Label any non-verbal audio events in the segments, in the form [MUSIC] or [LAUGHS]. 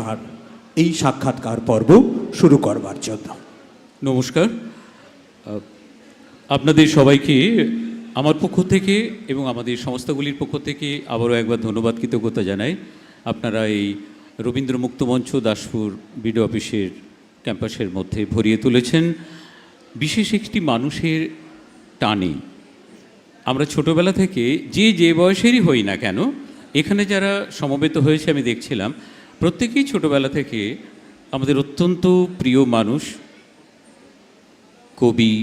তার এই সাক্ষাৎকার পর্ব শুরু করবার জন্য। নমস্কার। আপনাদের সবাইকে, আমার পক্ষ থেকে এবং আমাদের সংস্থাগুলির পক্ষ থেকে আবারও একবার ধন্যবাদ, কৃতজ্ঞতা জানাই। আপনারা এই রবীন্দ্র মুক্ত মঞ্চ দাসপুর বিডিও অফিসের ক্যাম্পাসের মধ্যে ভরিয়ে তুলেছেন। বিশেষ একটি মানুষের টানে। আমরা ছোটবেলা থেকে যে যে বয়সেরই হই না কেন, এখানে যারা সমবেত হয়েছে আমি দেখছিলাম প্রত্যেকেই ছোটবেলা থেকে আমাদের অত্যন্ত প্রিয় মানুষ। কবি,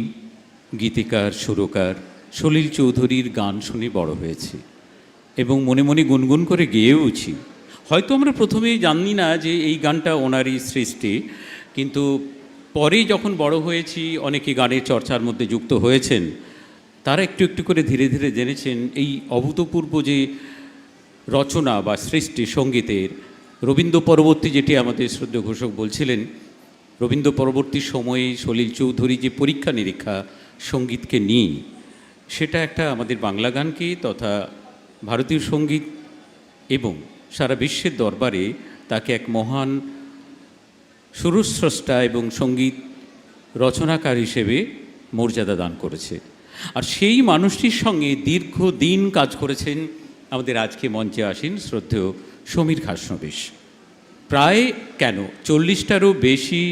গীতিকার, সুরকার সলিল চৌধুরীর গান শুনে বড় হয়েছে এবং মনে মনে গুনগুন করে গেয়েওছি। হয়তো আমরা প্রথমেই জানি না যে এই গানটা ওনারই সৃষ্টি, কিন্তু পরে যখন বড় হয়েছি, অনেকে গানের চর্চার মধ্যে যুক্ত হয়েছেন, তারা একটু একটু করে ধীরে ধীরে জেনেছেন এই অভূতপূর্ব যে রচনা বা সৃষ্টি সঙ্গীতের রবীন্দ্র পরবর্তী যেটি আমাদের শ্রদ্ধা ঘোষক বলছিলেন, রবীন্দ্র পরবর্তী সময়ে সলিল চৌধুরী যে পরীক্ষা নিরীক্ষা সঙ্গীতকে নিয়ে, সেটা একটা আমাদের বাংলা গানকে তথা ভারতীয় সংগীত এবং সারা বিশ্বের দরবারে তাকে এক মহান সুরস্রষ্টা এবং সংগীত রচনাকার হিসেবে মর্যাদা দান করেছে। আর সেই মানুষটির সঙ্গে দীর্ঘদিন কাজ করেছেন আমাদের আজকে মঞ্চে আসেন শ্রদ্ধেয় সমীর খাসনবিশ। প্রায় কেন চল্লিশটারও বেশি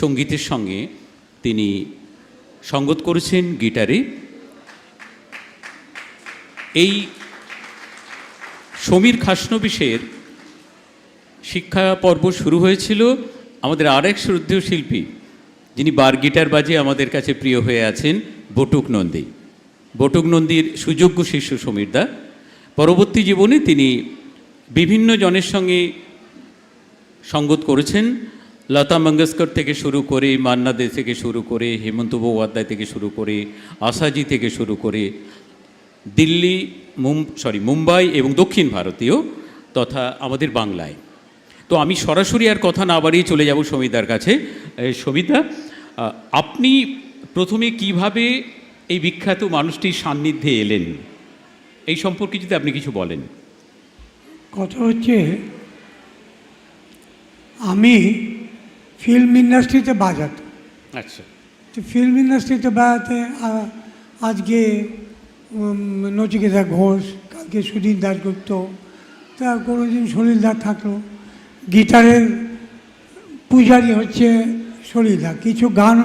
সঙ্গীতের সঙ্গে তিনি সঙ্গত করেছেন গিটারে। এই সমীর খাসনবিশের শিক্ষা পর্ব শুরু হয়েছিল আমাদের আরেক শ্রদ্ধেয় শিল্পী, যিনি বার গিটার বাজে আমাদের কাছে প্রিয় হয়ে আছেন বটুক নন্দী। বটুক নন্দীর সুযোগ্য শিষ্য সমীরদা পরবর্তী জীবনে তিনি বিভিন্ন জনের সঙ্গে সঙ্গত করেছেন। লতা মঙ্গেশকর থেকে শুরু করে, মান্না দে থেকে শুরু করে, হেমন্ত মুখোপাধ্যায় থেকে শুরু করে, আশাজি থেকে শুরু করে, দিল্লি, মুম সরি মুম্বাই এবং দক্ষিণ ভারতীয় তথা আমাদের বাংলায়। তো আমি সরাসরি আর কথা না বাড়িয়ে চলে যাব সমিতার কাছে। সমিতা আপনি প্রথমে কীভাবে এই বিখ্যাত মানুষটির সান্নিধ্যে এলেন? এই সম্পর্কে যদি আপনি কিছু বলেন। কথা হচ্ছে আমি ফিল্ম ইন্ডাস্ট্রিতে বাজাতাম আচ্ছা। তো ফিল্ম ইন্ডাস্ট্রিতে বাজাতে আজকে নচিকেতা ঘোষ কালকে সুধীর দাসগুপ্ত তা কোনো দিন সলিল দাস থাকল। গিটারের পূজারি হচ্ছে সলিল দা। কিছু গান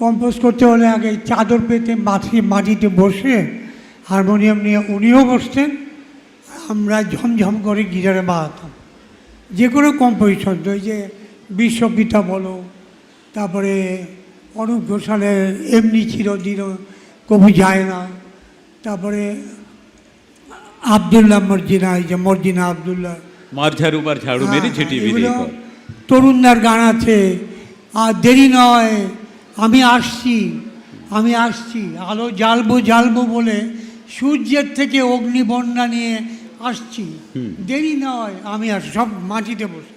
কম্পোজ করতে হলে আগে চাদর পেতে মাটি মাটিতে বসে হারমোনিয়াম নিয়ে উনিও বসতেন। ঝমঝম করে গিটারে বাজাতাম। যে কোনো কম্পোজিশন এই যে বিশ্বপিতা বলো তারপরে অরূপ ঘোষালের এমনি চিরদিন কবু যায় না তারপরে আবদুল্লাহ মর্জিনা এই যে মর্জিনা আবদুল্লাহ। ঝাড়ু মেরে হ্যাঁ, কর। তরুণদার গান আছে আর দেরি নয় আমি আসছি আমি আসছি আলো জ্বালবো জ্বালবো বলে সূর্যের থেকে অগ্নিবন্যা নিয়ে আসছি। দেরি নয় আমি আস সব মাটিতে বসে।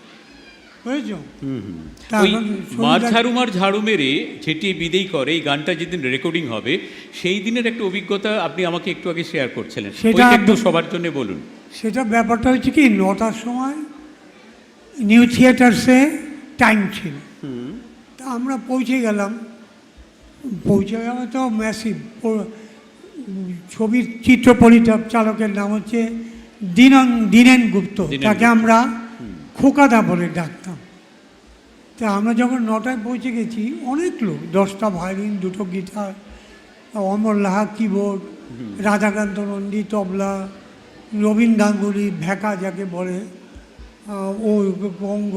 মার ঝাড়ু মার ঝাড়ু মেরে ঝেঁটিয়ে বিদেই করে এই গানটা যেদিন রেকর্ডিং হবে সেই দিনের একটা অভিজ্ঞতা আপনি আমাকে একটু আগে শেয়ার করছিলেন। সেটা একটু সবার জন্য বলুন। সেটা ব্যাপারটা হচ্ছে কি নটার সময় নিউ থিয়েটার্সে টাইম ছিল। তা আমরা পৌঁছে গেলাম। পৌঁছে গেলাম তো ম্যাসিভ ছবির চিত্র পরিচালক চালকের নাম হচ্ছে দিনন দিনেন গুপ্ত। তাকে আমরা খোকাদা বলে ডাকতাম। তা আমরা যখন নটায় পৌঁছে গেছি অনেক লোক দশটা ভায়োলিন দুটো গিটার অমর লাহা কিবোর্ড রাধাকান্ত নন্দী তবলা রবীন গাঙ্গুলি ভ্যাকা যাকে বলে ও বঙ্গ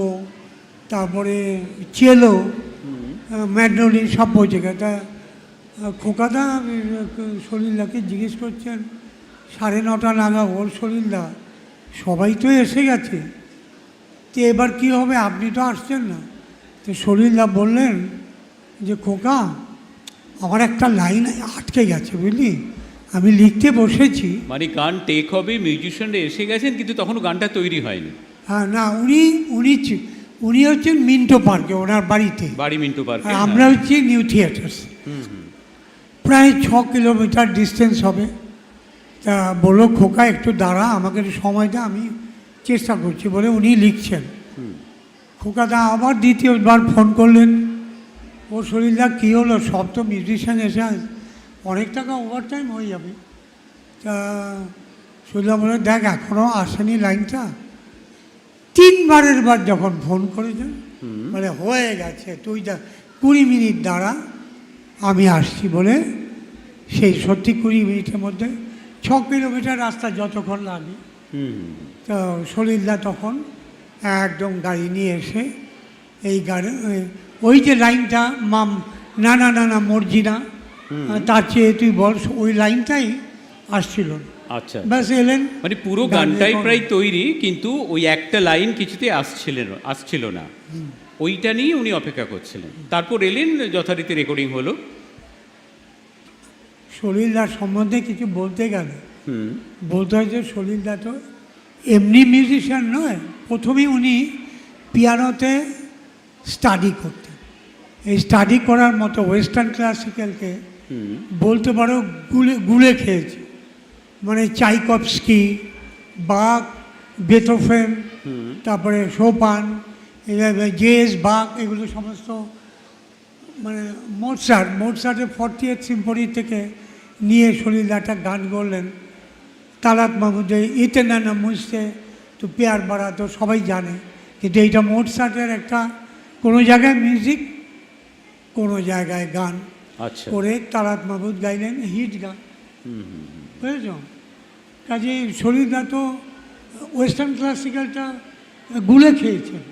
তারপরে চেলো ম্যাডলিন সব পৌঁছে গেছে। তা খোকাদা সলিল্লাকে জিজ্ঞেস করছেন সাড়ে নটা নাগাদ ওর সলিল্লা সবাই তো এসে গেছে। তো এবার কি হবে আপনি তো আসছেন না। তো সলিল্লা বললেন যে খোকা আমার একটা লাইন আটকে গেছে বুঝলি? আমি লিখতে বসেছি। মানে গান টেক হবে মিউজিশিয়ানরা এসে গেছেন কিন্তু তখনও গানটা তৈরি হয়নি। হ্যাঁ না উনি উনি উনি হচ্ছেন মিন্টো পার্কে ওনার বাড়িতে। বাড়ি মিন্টো পার্কে আমরা হচ্ছি নিউ থিয়েটার্স। প্রায় ছ কিলোমিটার ডিস্টেন্স হবে। তা বলল খোকা একটু দাঁড়া আমাকে একটু সময় দা আমি চেষ্টা করছি বলে উনি লিখছেন। খোকা দা আবার দ্বিতীয়বার ফোন করলেন। ও শরীরদা কী হলো? সব তো মিউজিশিয়ান এসে অনেক টাকা ওভার টাইম হয়ে যাবে। তা শরীরদা বলে দেখ এখনও আসেনি লাইনটা। তিনবারের বার যখন ফোন করেছেন মানে হয়ে গেছে তুই যা কুড়ি মিনিট দাঁড়া আমি আসছি বলে সেই সত্যি কুড়ি মিনিটের মধ্যে ছ কিলোমিটার রাস্তা যতক্ষণ লাগে তো সলিলদা তখন একদম গাড়ি নিয়ে এসে এই গাড়ি ওই যে লাইনটা মাম না না না না মর্জি না তার চেয়ে তুই বল ওই লাইনটাই আসছিল। আচ্ছা। ব্যাস এলেন মানে পুরো গানটাই প্রায় তৈরি কিন্তু ওই একটা লাইন কিছুতে আসছিলেন আসছিল না। ওইটা নিয়ে উনি অপেক্ষা করছিলেন। তারপর এলেন যথারীতি রেকর্ডিং হলো। সলিলদার সম্বন্ধে কিছু বলতে গেলে বলতে হয় যে সলিলদা তো এমনি মিউজিশিয়ান নয় প্রথমেই উনি পিয়ানোতে স্টাডি করতেন। এই স্টাডি করার মতো ওয়েস্টার্ন ক্লাসিক্যালকে বলতে পারো গুলে গুলে খেয়েছে। মানে চাইকপস্কি বাঘ বেথোফেন তারপরে সোপান জেস বাঘ এগুলো সমস্ত মানে মোটসার মোটসার্টের ফর্টি এইট সিম্পনি থেকে নিয়ে শরীর একটা গান করলেন। তালাত মাহমুদে ইতে নানা মুছতে তো পেয়ার বাড়া তো সবাই জানে কিন্তু এইটা মোটসার্টের একটা কোনো জায়গায় মিউজিক কোনো জায়গায় গান আচ্ছা। করে তারাত মাহমুদ গাইলেন হিট গান। বুঝেছ? কাজে শরীরদা তো ওয়েস্টার্ন ক্লাসিক্যালটা গুলে খেয়েছেন।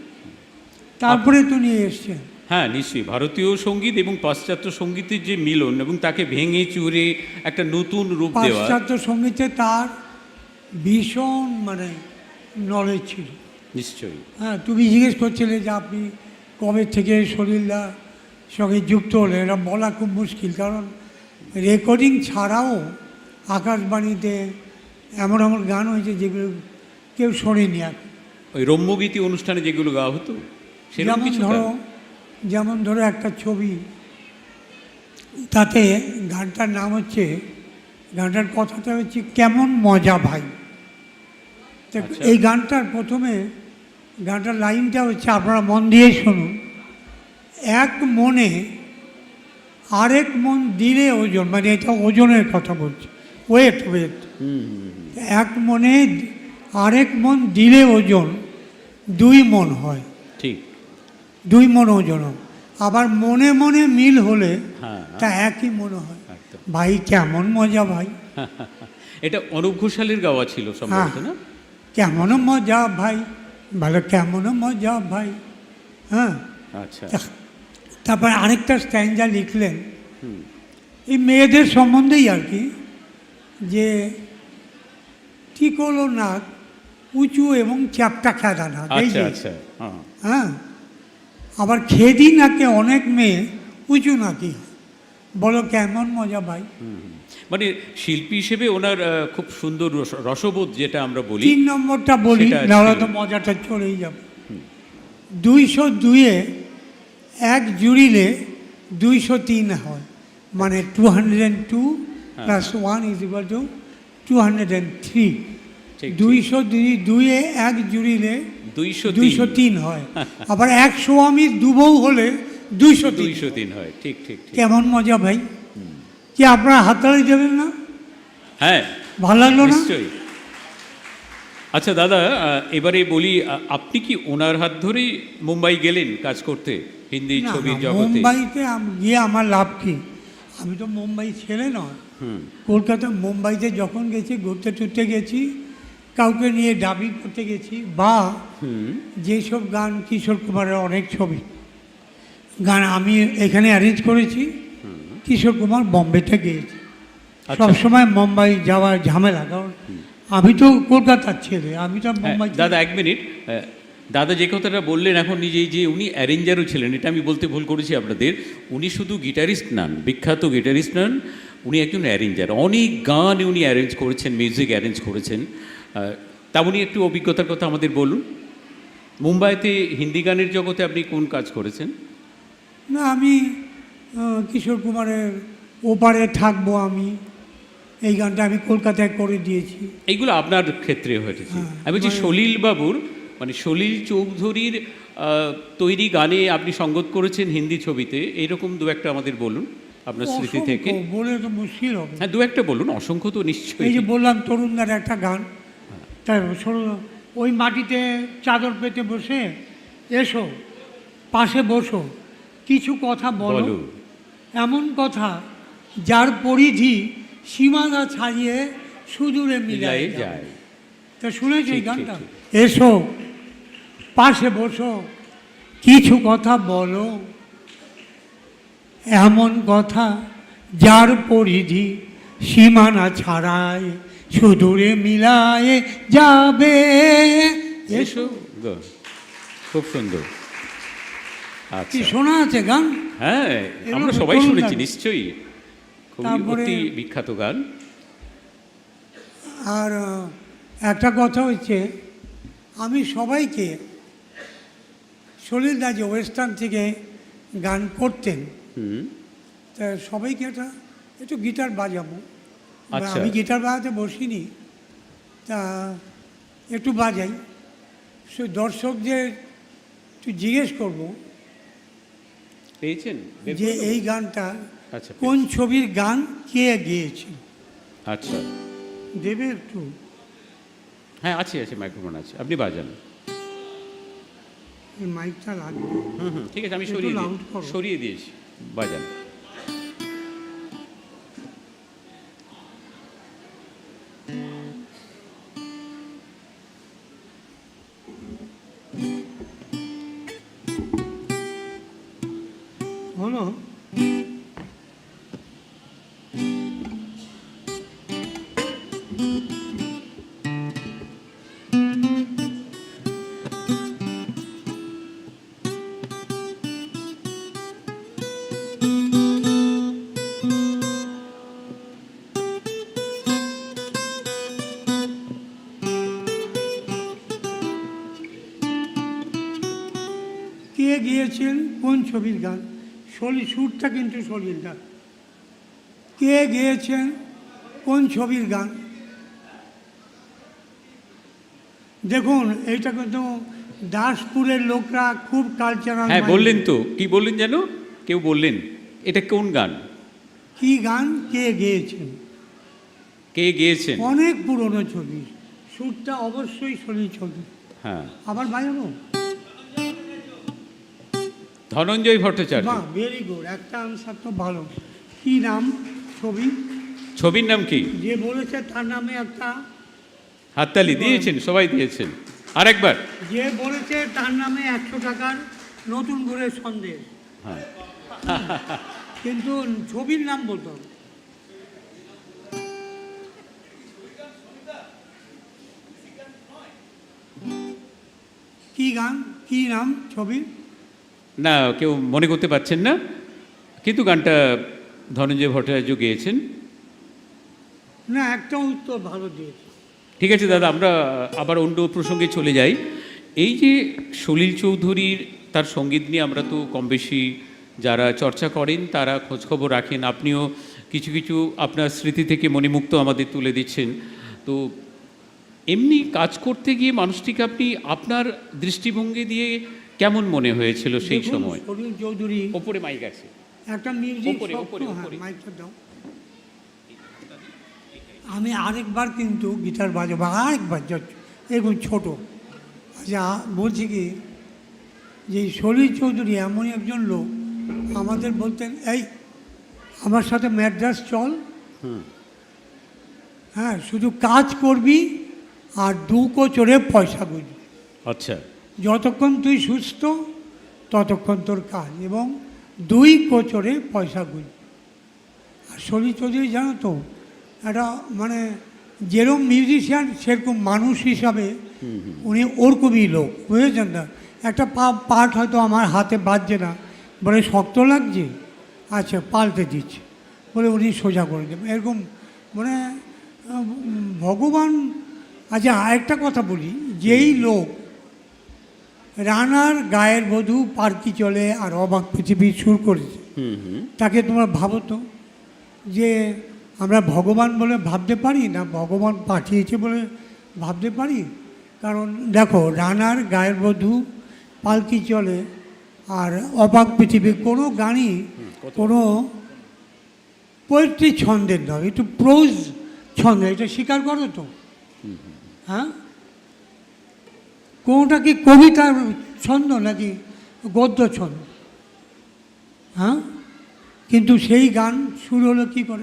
তারপরে তো নিয়ে এসছেন। হ্যাঁ নিশ্চয়ই। ভারতীয় সংগীত এবং পাশ্চাত্য সঙ্গীতের যে মিলন এবং তাকে ভেঙে চুরে একটা নতুন রূপ দেওয়া। পাশ্চাত্য সঙ্গীতে তার ভীষণ মানে নলেজ ছিল। নিশ্চয়ই। হ্যাঁ তুমি জিজ্ঞেস করছিলে যে আপনি কবে থেকে শরীরদা সঙ্গে যুক্ত হলেন এটা বলা খুব মুশকিল কারণ রেকর্ডিং ছাড়াও আকাশবাণীতে এমন এমন গান হয়েছে যেগুলো কেউ শোনেনি এখন। ওই রম্যগীতি অনুষ্ঠানে যেগুলো গাওয়া হতো সেরকম কিছু ধরো যেমন ধরো একটা ছবি তাতে গানটার নাম হচ্ছে গানটার কথাটা হচ্ছে কেমন মজা ভাই? আচ্ছা। এই গানটার প্রথমে গানটার লাইনটা হচ্ছে আপনারা মন দিয়ে শুনুন। এক মনে আরেক মন দিলে ওজন মানে এটা ওজনের কথা বলছে। Weight weight. এক মনে আরেক মন দিলে ওজন দুই মন হয়। দুই মন ওজন আবার মনে মনে মিল হলে হ্যাঁ। তা একই মনে হয়। ভাই কেমন মজা ভাই। [LAUGHS] এটা অনুপ ঘোষালের গাওয়া ছিল সম্ভবত। না? কেমন মজা ভাই। ভালো কেমন মজা ভাই। হ্যাঁ। আচ্ছা। তারপর আরেকটা স্ট্যান্ডা লিখলেন। এই মেয়েদের সম্বন্ধেই আর কি যে টিকলো নাক উঁচু এবং চ্যাপটা খেদা নাক আচ্ছা আচ্ছা। হ্যাঁ। হ্যাঁ। আবার খেদি নাকে অনেক মেয়ে উঁচু নাকি? হয়। বলো কেমন মজা ভাই? মানে শিল্পী হিসেবে ওনার খুব সুন্দর রস- রসবোধ যেটা আমরা বলি তিন নম্বরটা বলি নাহলে তো মজাটা চলেই যাবে। দুইশো দুইয়ে এক জুড়িলে দুইশো তিন হয়। মানে two hundred and two plus one is equal to two hundred and three দুইশো দুই দুইয়ে এক জুড়িলে দুইশো দুইশো তিন হয়। আবার একশো আমি দুবৌ হলে দুইশো দুইশো তিন হয় ঠিক ঠিক কেমন মজা ভাই? কি আপনারা হাততালি দেবেন না? হ্যাঁ। ভালো লাগল না? নিশ্চয়ই। আচ্ছা দাদা এবারে বলি আপনি কি ওনার হাত ধরেই মুম্বাই গেলেন কাজ করতে? হিন্দি ছবির জগতে? মুম্বাইতে গিয়ে আমার লাভ কি? আমি তো মুম্বাই ছেলে নয়। কলকাতা মুম্বাইতে যখন গেছি ঘুরতে টুরতে গেছি কাউকে নিয়ে ডাবিং করতে গেছি বা হুম। যেসব গান কিশোর কুমারের অনেক ছবি গান আমি এখানে অ্যারেঞ্জ করেছি কিশোর কুমার বম্বেতে গিয়েছি। আচ্ছা। সবসময় মুম্বাই যাওয়ার ঝামেলা কারণ আমি তো কলকাতার ছেলে আমি তো হ্যাঁ, মুম্বাই দাদা এক মিনিট। দাদা যে কথাটা বললেন এখন নিজেই যে উনি অ্যারেঞ্জারও ছিলেন এটা আমি বলতে ভুল করেছি আপনাদের উনি শুধু গিটারিস্ট নন বিখ্যাত গিটারিস্ট নন উনি একজন অ্যারেঞ্জার। অনেক গান উনি অ্যারেঞ্জ করেছেন মিউজিক অ্যারেঞ্জ করেছেন। আহ, তা একটু অভিজ্ঞতার কথা আমাদের বলুন। মুম্বাইতে হিন্দি গানের জগতে আপনি কোন কাজ করেছেন? না আমি কিশোর কুমারের ওপারে থাকব আমি। এই গানটা আমি কলকাতায় করে দিয়েছি। এইগুলো আপনার ক্ষেত্রে হয়েছে। হ্যাঁ, আমি বলছি সলিল বাবুর মানে সলিল চৌধুরীর তৈরি গানে আপনি সঙ্গত করেছেন হিন্দি ছবিতে। এইরকম দু একটা আমাদের বলুন আপনার স্মৃতি থেকে। বলে তো মুশকিল হবে। হ্যাঁ দু একটা বলুন অসংখ্য তো নিশ্চয়ই। এই যে বললাম তরুণ তরুণদার একটা গান। তাই শোনো ওই মাটিতে চাদর পেতে বসে এসো পাশে বসো কিছু কথা বলো। এমন কথা যার পরিধি সীমানা ছাড়িয়ে সুদূরে মিলাই যায়। তা শুনেছি গানটা? এসো পাশে বসো কিছু কথা বলো। এমন কথা যার পরিধি সীমানা ছাড়ায় সুদূরে মিলায়ে যাবে। এসো। খুব সুন্দর। কি আচ্ছা শোনা আছে গান? হ্যাঁ আমরা সবাই শুনেছি নিশ্চয়ই। অতি বিখ্যাত গান। আর একটা কথা হচ্ছে আমি সবাইকে সলিল দা যে ওয়েস্টার্ন থেকে গান করতেন হুম। তা সবাইকে একটা একটু গিটার বাজাবো। আমি গিটার বাজাতে বসিনি তা একটু বাজাই। সে দর্শকদের একটু জিজ্ঞেস করব পেয়েছেন? যে এই গানটা আচ্ছা কোন ছবির গান কে গেয়েছে? আচ্ছা। দেবে একটু? হ্যাঁ আছে আছে মাইক্রোফোন আছে। আপনি বাজান। মাইকটা লাগবে হুম হুম ঠিক আছে আমি সরিয়ে সরিয়ে দিয়েছি। বাজান। ছবির গান। সলি সুরটা কিন্তু সলিল দা কে গেয়েছেন? কোন ছবির গান? দেখুন এইটা কিন্তু দাসপুরের লোকরা খুব কালচারাল হ্যাঁ বললেন তো। কি বললেন যেন? কেউ বললেন। এটা কোন গান? কি গান? কে গেয়েছেন? কে গেয়েছেন? অনেক পুরনো ছবি। সুরটা অবশ্যই সলিল ছবি। হ্যাঁ। আবার বাজাবো? ধনঞ্জয় ভট্টাচার্য। বাহ ভেরি গুড একটা আনসার তো ভালো। কি নাম ছবি? ছবির নাম কি? যে বলেছে তার নামে একটা হাততালি দিয়েছেন সবাই দিয়েছেন। আরেকবার। যে বলেছে তার নামে একশো টাকার নতুন করে সন্দেহ হ্যাঁ। কিন্তু ছবির নাম বলতো। কি গান কি নাম ছবি না কেউ মনে করতে পারছেন না। কিন্তু গানটা ধনঞ্জয় ভট্টাচার্য গেয়েছেন। না একটা উত্তর ভালো দিয়েছে। ঠিক আছে দাদা আমরা আবার অন্য প্রসঙ্গে চলে যাই। এই যে সলিল চৌধুরীর তার সংগীত নিয়ে আমরা তো কম বেশি যারা চর্চা করেন তারা খোঁজখবর রাখেন। আপনিও কিছু কিছু আপনার স্মৃতি থেকে মণিমুক্ত আমাদের তুলে দিচ্ছেন। তো এমনি কাজ করতে গিয়ে মানুষটিকে আপনি আপনার দৃষ্টিভঙ্গি দিয়ে কেমন মনে হয়েছিল সেই সময়? সলিল চৌধুরী ওপরে মাইক আছে। একটা মিউজিক হ্যাঁ, আমি আরেকবার কিন্তু গিটার বাজাবো আরেকবার এরকম ছোট। আচ্ছা বলছি কি যে শরীর চৌধুরী এমনই একজন লোক আমাদের বলতেন এই আমার সাথে ম্যাড্রাস চল। হুম। হ্যাঁ শুধু কাজ করবি আর দু কোচরে পয়সা বুঝবি। আচ্ছা। যতক্ষণ তুই সুস্থ ততক্ষণ তোর কাজ এবং দুই কোচরে পয়সা গুলি আর সলি চৌধুরী জানো তো একটা মানে যেরকম মিউজিশিয়ান সেরকম মানুষ হিসাবে উনি ওরকমই লোক বুঝেছেন না? একটা পা পার্ট হয়তো আমার হাতে বাজছে না বলে শক্ত লাগছে? আচ্ছা পাল্টে দিচ্ছে বলে উনি সোজা করে দেবেন। এরকম মানে ভগবান আচ্ছা আরেকটা কথা বলি যেই লোক রানার গায়ের বধূ পার্কি চলে আর অবাক পৃথিবী সুর করেছে। হুম হুম। তাকে তোমরা ভাবো তো যে আমরা ভগবান বলে ভাবতে পারি না ভগবান পাঠিয়েছে বলে ভাবতে পারি? কারণ দেখো রানার গায়ের বধূ পালকি চলে আর অবাক পৃথিবী কোনো গানই কোনো পোয়েট্রি ছন্দের নয় একটু প্রোজ ছন্দ এটা স্বীকার করো তো। হ্যাঁ? কোনটা কি কবিতার ছন্দ নাকি গদ্য ছন্দ? হ্যাঁ? কিন্তু সেই গান শুরু হলো কী করে?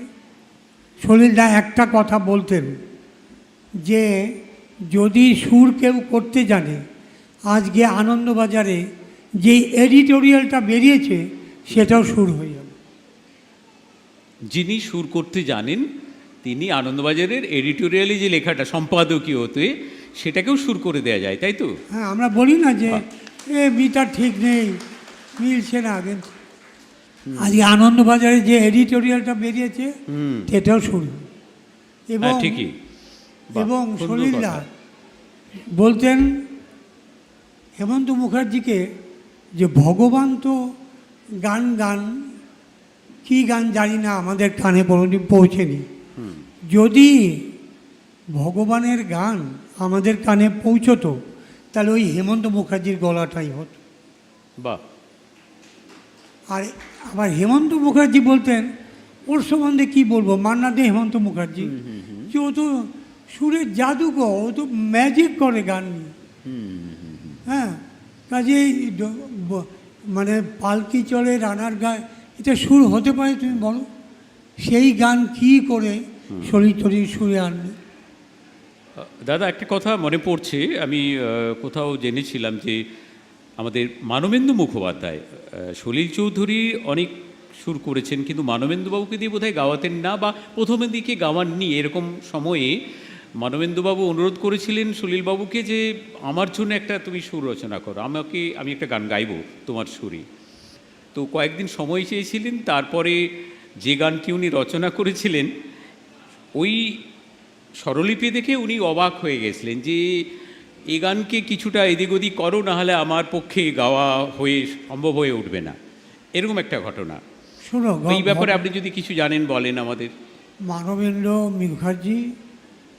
সলিলদা একটা কথা বলতেন যে, যদি সুর কেউ করতে জানে, আজকে আনন্দবাজারে যে এডিটোরিয়ালটা বেরিয়েছে, সেটাও সুর হয়ে যাবে। যিনি সুর করতে জানেন, তিনি আনন্দবাজারের এডিটোরিয়ালি যে লেখাটা, সম্পাদকীয় হতে সেটাকেও সুর করে দেওয়া যায় তাই তো? হ্যাঁ আমরা বলি না যে এ মিটার ঠিক নেই মিলছে না কিন্তু আজকে আনন্দবাজারে যে এডিটোরিয়ালটা বেরিয়েছে সেটাও শুরু এবং হ্যাঁ ঠিকই এবং সলিলদা বলতেন হেমন্ত মুখার্জিকে যে ভগবান তো গান গান কি গান জানি না আমাদের কানে কোনোদিন পৌঁছেনি। যদি ভগবানের গান আমাদের কানে পৌঁছতো তাহলে ওই হেমন্ত মুখার্জির গলাটাই হতো। বা আর আবার হেমন্ত মুখার্জি বলতেন ওর সম্বন্ধে কি বলব? মান্না দে হেমন্ত মুখার্জি। যে ও তো সুরের জাদুকর ও তো ম্যাজিক করে গান নিয়ে। হ্যাঁ কাজেই মানে পালকি চলে রানার গায়ে এটা সুর হতে পারে তুমি বলো? সেই গান কি করে শরীর টরীর সুরে আনবে? দাদা, একটা কথা মনে পড়ছে। আমি কোথাও জেনেছিলাম যে আমাদের মানবেন্দু মুখোপাধ্যায় সলিল চৌধুরী অনেক সুর করেছেন, কিন্তু মানবেন্দুবাবুকে দিয়ে বোধহয় গাওয়াতেন না বা প্রথমের দিকে গাওয়াননি। এরকম সময়ে মানবেন্দুবাবু অনুরোধ করেছিলেন সলিলবাবুকে যে, আমার জন্য একটা তুমি সুর রচনা করো। আমাকে, আমি একটা গান গাইবো তোমার সুরে। তো কয়েকদিন সময় চেয়েছিলেন, তারপরে যে গানটি উনি রচনা করেছিলেন, ওই স্বরলিপি দেখে উনি অবাক হয়ে গেছিলেন যে এ গানকে কিছুটা এদিক ওদিক করো না হলে আমার পক্ষে গাওয়া হয়ে সম্ভব হয়ে উঠবে না। এরকম একটা ঘটনা। শোনো এই ব্যাপারে আপনি যদি কিছু জানেন বলেন আমাদের। মানবেন্দ্র মুখার্জি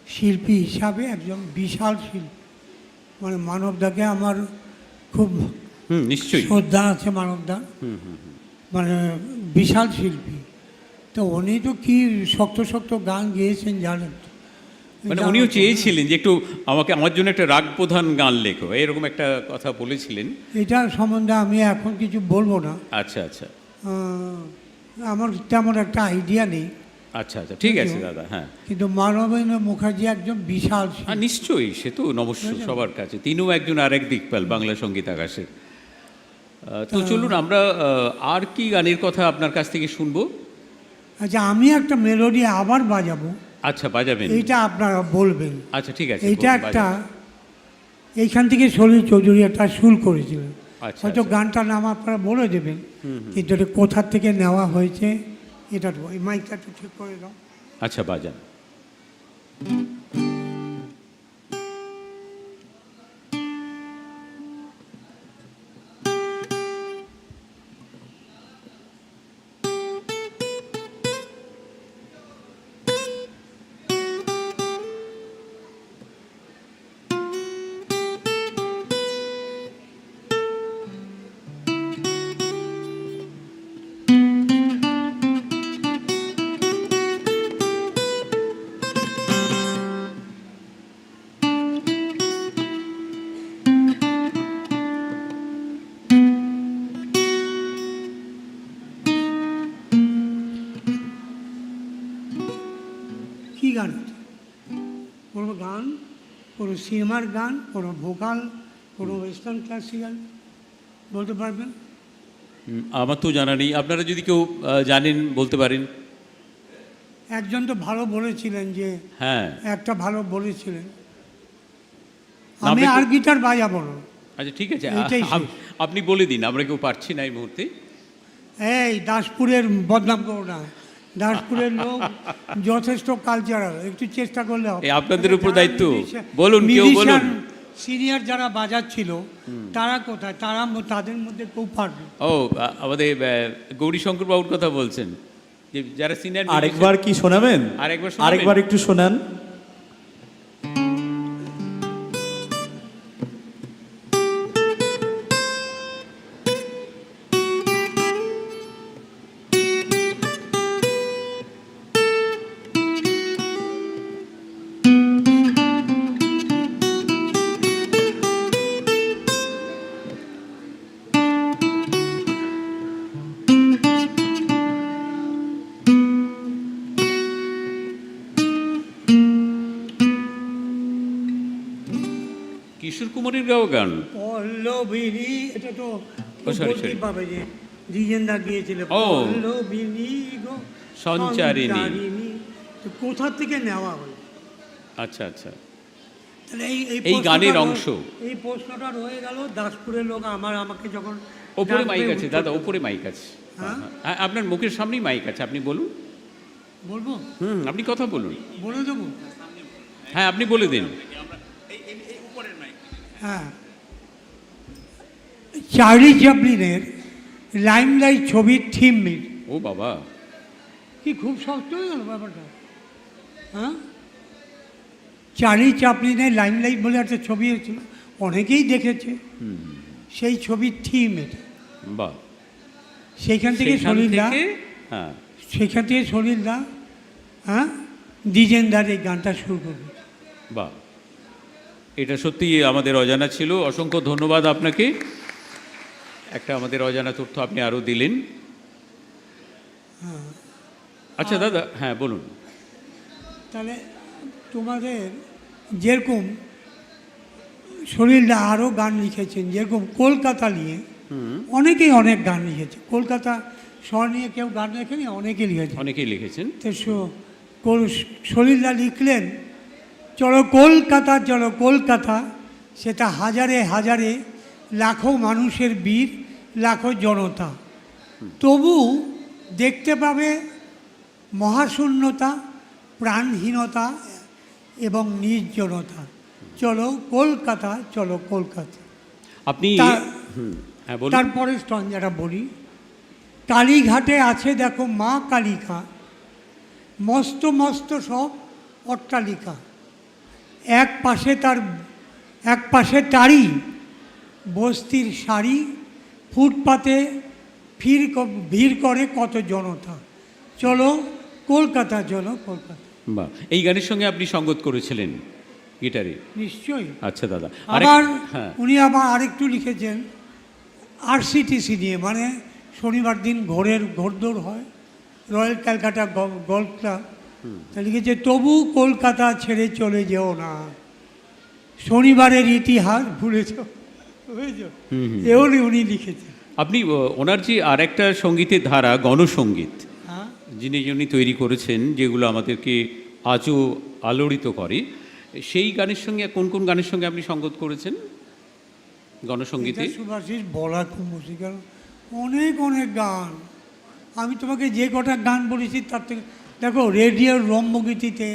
শিল্পী হিসাবে একজন বিশাল শিল্পী। মানে মানবদাকে আমার খুব নিশ্চয়ই। শ্রদ্ধা আছে মানবদা মানে বিশাল শিল্পী। তো উনি তো কি শক্ত শক্ত গান গেয়েছেন জানেন। মানে উনিও চেয়েছিলেন যে একটু আমাকে আমার জন্য একটা রাগ প্রধান গান লেখো এরকম একটা কথা বলেছিলেন। এটার সম্বন্ধে আমি এখন কিছু বলব না। আচ্ছা আচ্ছা। আমার তেমন একটা আইডিয়া নেই। আচ্ছা আচ্ছা ঠিক আছে দাদা হ্যাঁ। কিন্তু মানবেন্দ্র মুখার্জি একজন বিশাল শিল্পী। নিশ্চয়ই সে তো নমস্য সবার কাছে। তিনিও একজন আরেক দিকপাল বাংলা সংগীত আকাশের। তো চলুন আমরা আর কি গানের কথা আপনার কাছ থেকে শুনব? আচ্ছা আমি একটা মেলোডি আবার বাজাবো। আচ্ছা বাজাবেন। এইটা আপনারা বলবেন। আচ্ছা ঠিক আছে এইটা একটা এইখান থেকে সলিল চৌধুরী একটা সুর করেছিলেন। আচ্ছা, হয়তো আচ্ছা। গানটার নাম আপনারা বলে দেবেন কিন্তু এটা কোথা থেকে নেওয়া হয়েছে এটা মাইকটা একটু ঠিক করে দাও। আচ্ছা বাজান। সিনেমার গান কোনো ভোকাল কোনো ওয়েস্টার্ন ক্লাসিক্যাল বলতে পারবেন? আমার তো জানা নেই। আপনারা যদি কেউ জানেন বলতে পারেন। একজন তো ভালো বলেছিলেন যে হ্যাঁ। একটা ভালো বলেছিলেন। আমি আর গিটার বাজাবো আচ্ছা ঠিক আছে। আপনি বলে দিন আমরা কেউ পারছি না এই মুহূর্তে। এই দাসপুরের বদনাম করো না। দাসপুরের লোক যথেষ্ট কালচারাল একটু চেষ্টা করলে হবে। আপনাদের উপর দায়িত্ব। বলুন, কেউ বলুন। সিনিয়র যারা বাজাচ্ছিল তারা কোথায়? তারা তাদের মধ্যে কেউ পারবে ও আমাদের গৌরীশঙ্কর বাবুর কথা বলছেন। যে যারা সিনিয়র আরেকবার কি শোনাবেন? আরেকবার শোনাবেন? আরেকবার একটু শোনান। কুমারের গাওয়া গান? পল্লবিনী এটা তো sorry, পাবে যে দ্বিজেন্দা গিয়েছিল। পল্লবিনী গো সঞ্চারিণী। কোথা থেকে নেওয়া হলো? আচ্ছা আচ্ছা। এই গানের অংশ। এই প্রশ্নটা রয়ে গেল দাসপুরের লোক আমার আমাকে যখন ওপরে মাইক আছে দাদা ওপরে মাইক আছে। হ্যাঁ? হ্যাঁ, আপনার মুখের সামনেই মাইক আছে আপনি বলুন। বলব? হুম আপনি কথা বলুন। বলে দেবো। হ্যাঁ আপনি বলে দিন। হ্যাঁ। চার্লি চ্যাপলিনের লাইমলাইট ছবির থিম মিট ও বাবা। কি খুব শক্ত হয়ে গেল ব্যাপারটা। হ্যাঁ? চার্লি চ্যাপলিনের লাইমলাইট বলে একটা ছবি হয়েছিল অনেকেই দেখেছে। সেই ছবির থিম এটা। সেইখান থেকে সলিলদা হ্যাঁ। সেখান থেকে সলিলদা হ্যাঁ? দ্বিজেন্দার এই গানটা শুরু করবে। বাহ। এটা সত্যি আমাদের অজানা ছিল। অসংখ্য ধন্যবাদ আপনাকে। একটা আমাদের অজানা তথ্য আপনি আরও দিলেন। আচ্ছা দাদা হ্যাঁ বলুন। তাহলে তোমাদের যেরকম সলিলদা আরও গান লিখেছেন যেরকম কলকাতা নিয়ে অনেকেই অনেক গান লিখেছে। কলকাতা শহর নিয়ে কেউ গান লেখেনি অনেকে লিখেছে অনেকেই লিখেছেন। তো কল- লিখলেন চলো কলকাতা চলো কলকাতা। সেটা হাজারে হাজারে লাখো মানুষের বীর লাখো জনতা। তবু দেখতে পাবে মহাশূন্যতা প্রাণহীনতা এবং নির্জনতা। চলো কলকাতা চলো কলকাতা। আপনি হ্যাঁ তারপরে স্টঞ্জাটা বলি। কালীঘাটে আছে দেখো মা কালিকা মস্ত মস্ত সব অট্টালিকা। এক পাশে তার এক পাশে তারই বস্তির শাড়ি ফুটপাতে ক- ভিড় করে কত জনতা। চলো কলকাতা চলো কলকাতা। বাহ এই গানের সঙ্গে আপনি সঙ্গত করেছিলেন গিটারে? নিশ্চয়ই। আচ্ছা দাদা। আবার হ্যাঁ। উনি আবার আরেকটু লিখেছেন আরসিটিসি নিয়ে মানে শনিবার দিন ঘোরের ঘোরদৌড় হয় রয়্যাল ক্যালকাটা গল্ফ ক্লাব। লিখেছে তবু কলকাতা ছেড়ে চলে যেও না। শনিবারের ইতিহাস ভুলেছ বুঝেছ। এও উনি লিখেছেন। আপনি ওনার যে আরেকটা সঙ্গীতের ধারা গণসঙ্গীত হ্যাঁ? যিনি যিনি তৈরি করেছেন যেগুলো আমাদেরকে আজও আলোড়িত করে সেই গানের সঙ্গে কোন কোন গানের সঙ্গে আপনি সঙ্গত করেছেন? গণসঙ্গীতে? সুভাষিস বলা খুব মুশকিল অনেক অনেক গান। আমি তোমাকে যে কটা গান বলেছি তার থেকে দেখো রেডিওর রম্যগীতিতে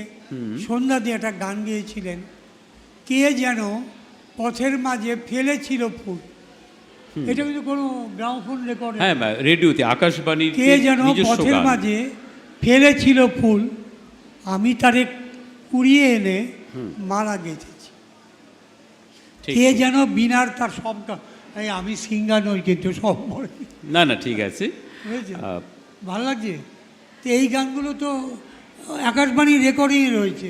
সন্ধ্যা দিয়ে একটা গান গিয়েছিলেন। কে যেন পথের মাঝে ফেলেছিল ফুল। এটা কিন্তু কোনো গ্রামফোন রেকর্ড হ্যাঁ রেডিওতে আকাশবাণী কে যেন পথের মাঝে ফেলেছিল ফুল আমি তারে কুড়িয়ে এনে মারা গেছেছি কে যেন বিনার তার সব আমি সিঙ্গার নই কিন্তু সব মরে না না ঠিক আছে। ভালো লাগছে? তো এই গানগুলো তো আকাশবাণী রেকর্ডিং রয়েছে।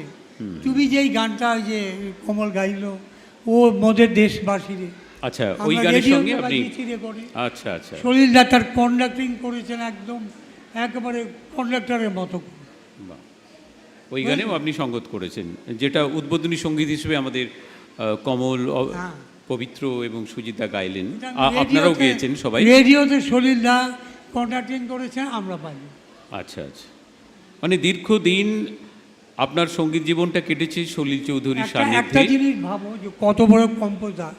তুমি যেই গানটা ওই যে কমল গাইলো ও মোদের দেশবাসীরে। আচ্ছা ওই গানের সঙ্গে আপনি আচ্ছা আচ্ছা। সলিলদা তার কন্ডাক্টিং করেছেন একদম একেবারে কন্ডাক্টরের মতো। ওই গানেও আপনি সঙ্গত করেছেন যেটা উদ্বোধনী সংগীত হিসেবে আমাদের কমল হ্যাঁ। পবিত্র এবং সুজিতা গাইলেন। আপনারাও গেয়েছেন সবাই। রেডিওতে সলিলদা কন্ডাক্টিং করেছেন আমরা পাই আচ্ছা আচ্ছা। মানে দীর্ঘদিন আপনার সংগীত জীবনটা কেটেছে সলিল চৌধুরীর একটা একটা জিনিস ভাবো যে কত বড় কম্পোজার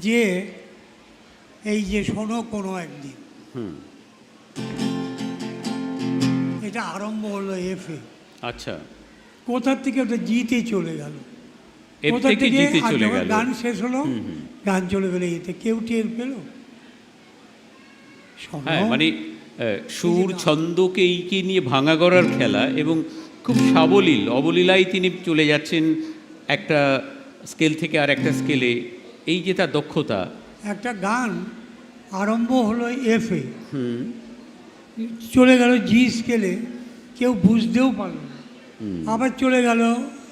যে এই যে শোনো কোনো একদিন। এটা আরম্ভ হলো এফে আচ্ছা। কোথার থেকে ওটা জিতে চলে গেল? কোথা থেকে গান শেষ হলো গান চলে গেলে এতে কেউ টের পেল? হ্যাঁ মানে সুর ছন্দকে এইকে নিয়ে ভাঙা গড়ার খেলা এবং খুব সাবলীল অবলীলায় তিনি চলে যাচ্ছেন একটা স্কেল থেকে আর একটা স্কেলে এই যে তার দক্ষতা। একটা গান আরম্ভ হলো এফে চলে গেল জি স্কেলে কেউ বুঝতেও পারল না। আবার চলে গেল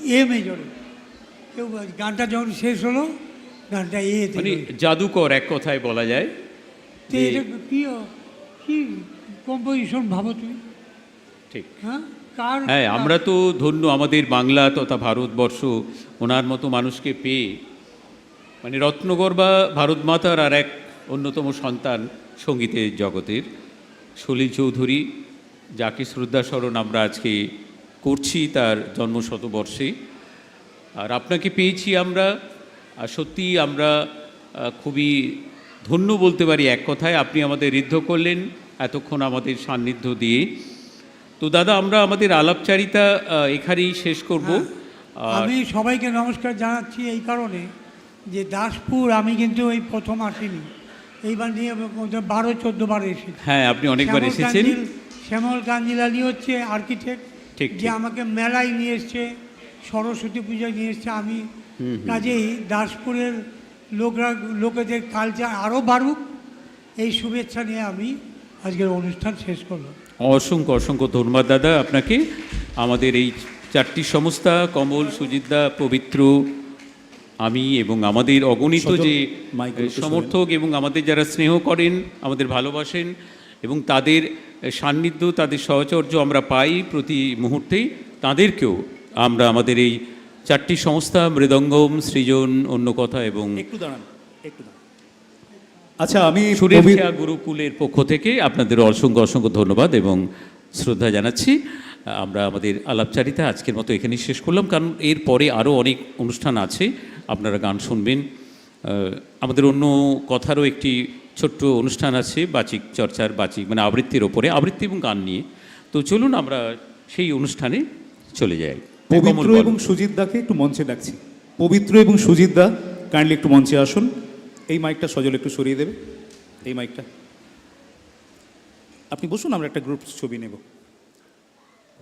এ। মেজরে কেউ গানটা যখন শেষ হলো গানটা এ মানে জাদুকর এক কথায় বলা যায় কি? কম্পোজিশন ভাবো তুমি। ঠিক। হ্যাঁ? কার হ্যাঁ আমরা তো ধন্য আমাদের বাংলা তথা ভারতবর্ষ ওনার মতো মানুষকে পেয়ে। মানে রত্নগর বা ভারত মাতার আর এক অন্যতম সন্তান সঙ্গীতের জগতের। সলিল চৌধুরী যাকে শ্রদ্ধা স্মরণ আমরা আজকে করছি তার জন্মশতবর্ষে। আর আপনাকে পেয়েছি আমরা আর সত্যি আমরা খুবই ধন্য বলতে পারি এক কথায়। আপনি আমাদের ঋদ্ধ করলেন। এতক্ষণ আমাদের সান্নিধ্য দিয়ে। তো দাদা আমরা আমাদের আলাপচারিতা এখানেই শেষ করব। আমি সবাইকে নমস্কার জানাচ্ছি এই কারণে যে দাসপুর আমি কিন্তু এই প্রথম আসিনি। এইবার নিয়ে বারো চোদ্দ বার এসেছি। হ্যাঁ আপনি অনেকবার এসেছেন। শ্যামল কাঞ্জিল আলী হচ্ছে আর্কিটেক্ট ঠিক, যে। আমাকে মেলায় নিয়ে এসছে সরস্বতী পূজায় নিয়ে এসছে। আমি কাজেই দাসপুরের লোকরা লোকেদের কালচার আরও বাড়ুক এই শুভেচ্ছা নিয়ে আমি আজকের অনুষ্ঠান শেষ করলাম। অসংখ্য অসংখ্য ধন্যবাদ দাদা। আপনাকে আমাদের এই চারটি সংস্থা কমল সুজিতদা পবিত্র আমি এবং আমাদের অগণিত যে সমর্থক এবং আমাদের যারা স্নেহ করেন আমাদের ভালোবাসেন এবং তাদের সান্নিধ্য তাদের সহচর্য আমরা পাই প্রতি মুহূর্তেই তাদেরকেও আমরা আমাদের এই চারটি সংস্থা মৃদঙ্গম সৃজন অন্য কথা এবং একটু দাঁড়ান একটু দাঁড়ান। আচ্ছা আমি পবি- গুরুকুলের পক্ষ থেকে আপনাদের অসংখ্য অসংখ্য ধন্যবাদ এবং শ্রদ্ধা জানাচ্ছি। আমরা আমাদের আলাপচারিতা আজকের মতো এখানেই শেষ করলাম কারণ এর পরে আরও অনেক অনুষ্ঠান আছে আপনারা গান শুনবেন। আমাদের অন্য কথারও একটি ছোট্ট অনুষ্ঠান আছে বাচিক চর্চার বাচিক মানে আবৃত্তির ওপরে আবৃত্তি এবং গান নিয়ে। তো চলুন আমরা সেই অনুষ্ঠানে চলে যাই। পবিত্র এবং সুজিত দাকে একটু মঞ্চে ডাকছি। পবিত্র এবং সুজিত দা কাইন্ডলি একটু মঞ্চে আসুন। এই মাইকটা সজল একটু সরিয়ে দেবে। এই মাইকটা আপনি বসুন আমরা একটা গ্রুপ ছবি নেব।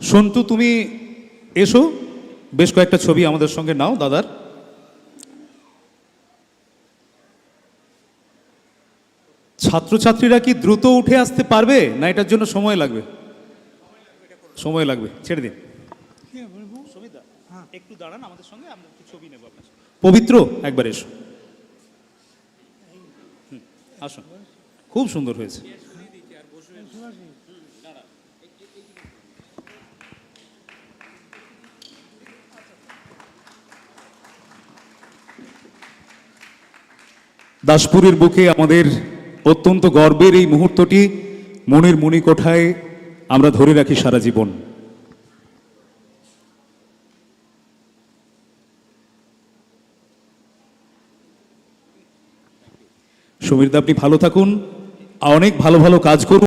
সন্তু তুমি এসো। বেশ কয়েকটা ছবি আমাদের সঙ্গে নাও দাদার। ছাত্রছাত্রীরা কি দ্রুত উঠে আসতে পারবে? না এটার জন্য সময় লাগবে? সময় লাগবে ছেড়ে দিন। একটু দাঁড়ান আমাদের সঙ্গে আমরা ছবি নেব আপনার পবিত্র একবার এসো। আসুন। খুব সুন্দর হয়েছে। দাসপুরের বুকে আমাদের অত্যন্ত গর্বের এই মুহূর্তটি মনের মণিকোঠায় আমরা ধরে রাখি সারা জীবন। সমীরদা আপনি ভালো থাকুন। অনেক ভালো ভালো কাজ করুন।